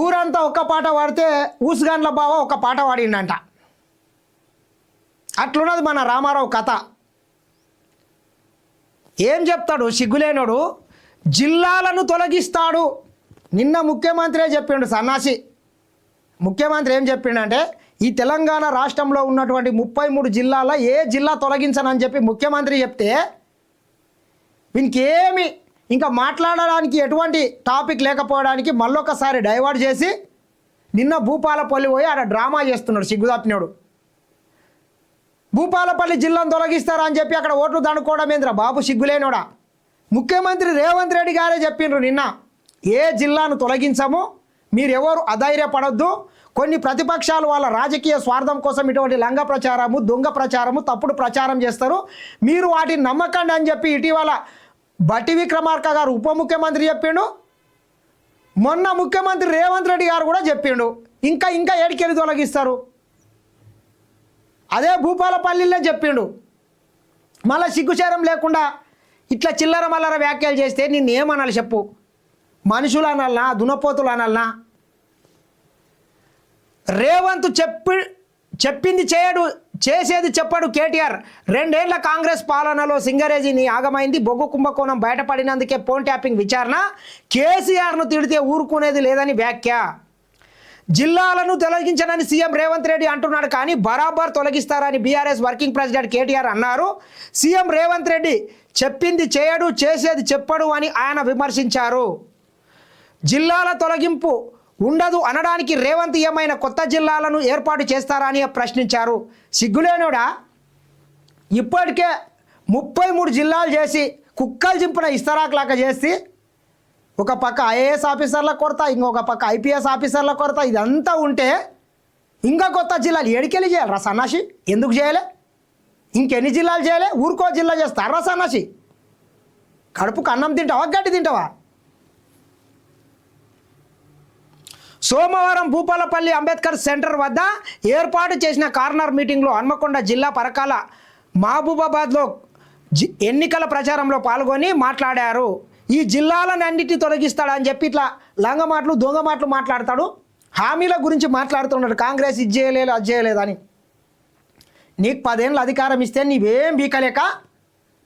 ఊరంతా ఒక్క పాట పాడితే ఊసుగాన్ల బావ ఒక పాట పాడిండంట. అట్లున్నది మన రామారావు కథ. ఏం చెప్తాడు? సిగ్గులేనోడు జిల్లాలను తొలగిస్తాడు. నిన్న ముఖ్యమంత్రే చెప్పిండు సన్నాసి. ముఖ్యమంత్రి ఏం చెప్పిండంటే ఈ తెలంగాణ రాష్ట్రంలో ఉన్నటువంటి ముప్పై మూడు జిల్లాల ఏ జిల్లా తొలగించనని చెప్పి ముఖ్యమంత్రి చెప్తే వీనికి ఏమి ఇంకా మాట్లాడడానికి ఎటువంటి టాపిక్ లేకపోవడానికి మళ్ళొకసారి డైవర్ట్ చేసి నిన్న భూపాలపల్లి పోయి ఆడ డ్రామా చేస్తున్నాడు సిగ్గుదాపినోడు. భూపాలపల్లి జిల్లాను తొలగిస్తారా అని చెప్పి అక్కడ ఓట్లు దండుకోవడం ఏంద్రా బాబు సిగ్గులేనోడా? ముఖ్యమంత్రి రేవంత్ రెడ్డి గారే చెప్పిండ్రు నిన్న ఏ జిల్లాను తొలగించము మీరెవరు అధైర్యపడొద్దు కొన్ని ప్రతిపక్షాలు వాళ్ళ రాజకీయ స్వార్థం కోసం ఇటువంటి లంగ ప్రచారము దొంగ ప్రచారము తప్పుడు ప్రచారం చేస్తారు మీరు వాటిని నమ్మకండి అని చెప్పి ఇటీవల బట్టి విక్రమార్క గారు ఉప ముఖ్యమంత్రి చెప్పిండు. మొన్న ముఖ్యమంత్రి రేవంత్ రెడ్డి గారు కూడా చెప్పిండు. ఇంకా ఇంకా ఏడికెళ్ళి తొలగిస్తారు. అదే భూపాలపల్లిలో చెప్పిండు. మళ్ళీ సిగ్గుచేరం లేకుండా ఇట్లా చిల్లర మల్లర వ్యాఖ్యలు చేస్తే నిన్ను ఏమనాలి చెప్పు? మనుషులు అనాలనా? దునపోతులు అనాలనా? రేవంత్ చెప్పి చెప్పింది చేయడు చేసేది చెప్పడు కేటీఆర్. రెండేళ్ళ కాంగ్రెస్ పాలనలో సింగరేజీని ఆగమైంది. బొగ్గు కుంభకోణం బయటపడినందుకే ఫోన్ ట్యాపింగ్ విచారణ. కేసీఆర్ను తిడితే ఊరుకునేది లేదని వ్యాఖ్య. జిల్లాలను తొలగించనని సీఎం రేవంత్ రెడ్డి అంటున్నాడు కానీ బరాబర్ తొలగిస్తారని బీఆర్ఎస్ వర్కింగ్ ప్రెసిడెంట్ కేటీఆర్ అన్నారు. సీఎం రేవంత్ రెడ్డి చెప్పింది చేయడు చేసేది చెప్పడు అని ఆయన విమర్శించారు. జిల్లాల తొలగింపు ఉండదు అనడానికి రేవంత్ ఏమైనా కొత్త జిల్లాలను ఏర్పాటు చేస్తారా అని ప్రశ్నించారు. సిగ్గులేనుడా? ఇప్పటికే ముప్పై మూడు జిల్లాలు చేసి కుక్కలు చింపిన ఇస్తరాకులాక చేసి ఒక పక్క ఐఏఎస్ ఆఫీసర్ల కొరత ఇంకొక పక్క ఐపీఎస్ ఆఫీసర్ల కొరత ఇదంతా ఉంటే ఇంకా కొత్త జిల్లాలు ఏడికెళ్ళి చేయాలి రా సన్నాసి? ఎందుకు చేయలే? ఇంకెన్ని జిల్లాలు చేయలే? ఊరుకో జిల్లా చేస్తారు రా సన్నాసి. కడుపుకు అన్నం తింటావా? గడ్డి తింటావా? సోమవారం భూపాలపల్లి అంబేద్కర్ సెంటర్ వద్ద ఏర్పాటు చేసిన కార్నర్ మీటింగ్లో హన్మకొండ జిల్లా పరకాల మహబూబాబాద్లో జి ఎన్నికల ప్రచారంలో పాల్గొని మాట్లాడారు. ఈ జిల్లాలన్నింటినీ తొలగిస్తాడని చెప్పి ఇట్లా లంగమాటలు దొంగ మాటలు మాట్లాడతాడు. హామీల గురించి మాట్లాడుతున్నాడు. కాంగ్రెస్ ఇది చేయలేదు అది చేయలేదని నీకు పదేళ్ళు అధికారం ఇస్తే నీవేం బీకలేక?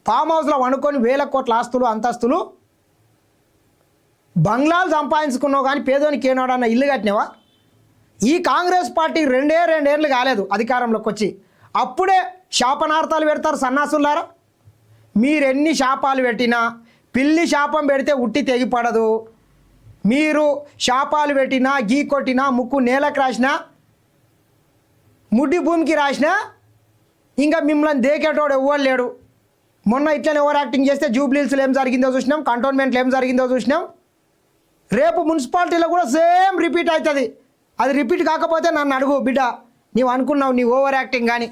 ఫామ్ హౌస్లో వండుకొని వేల కోట్ల ఆస్తులు అంతస్తులు బంగ్లాలు సంపాదించుకున్నావు కానీ పేదోనికి ఏనాడన్న ఇల్లు కట్టినావా? ఈ కాంగ్రెస్ పార్టీ రెండే రెండేళ్ళు కాలేదు అధికారంలోకి వచ్చి. అప్పుడే శాపనార్థాలు పెడతారు సన్నాసులారా? మీరెన్ని శాపాలు పెట్టినా పిల్లి శాపం పెడితే ఉట్టి తెగిపడదు. మీరు శాపాలు పెట్టినా గీ కొట్టినా ముక్కు నేలకు రాసినా ముడ్డి భూమికి రాసినా ఇంకా మిమ్మల్ని దేకేటోడు ఎవ్వరు లేడు. మొన్న ఇట్లనే ఓవర్ యాక్టింగ్ చేస్తే జూబ్లీల్స్లో ఏం జరిగిందో చూసినాం కంటోన్మెంట్లో ఏం జరిగిందో చూసినాం. రేపు మున్సిపాలిటీలో కూడా సేమ్ రిపీట్ అవుతుంది. అది రిపీట్ కాకపోతే నన్ను అడుగు బిడ్డ. నీవు అనుకున్నావు నీ ఓవర్ యాక్టింగ్ కానీ.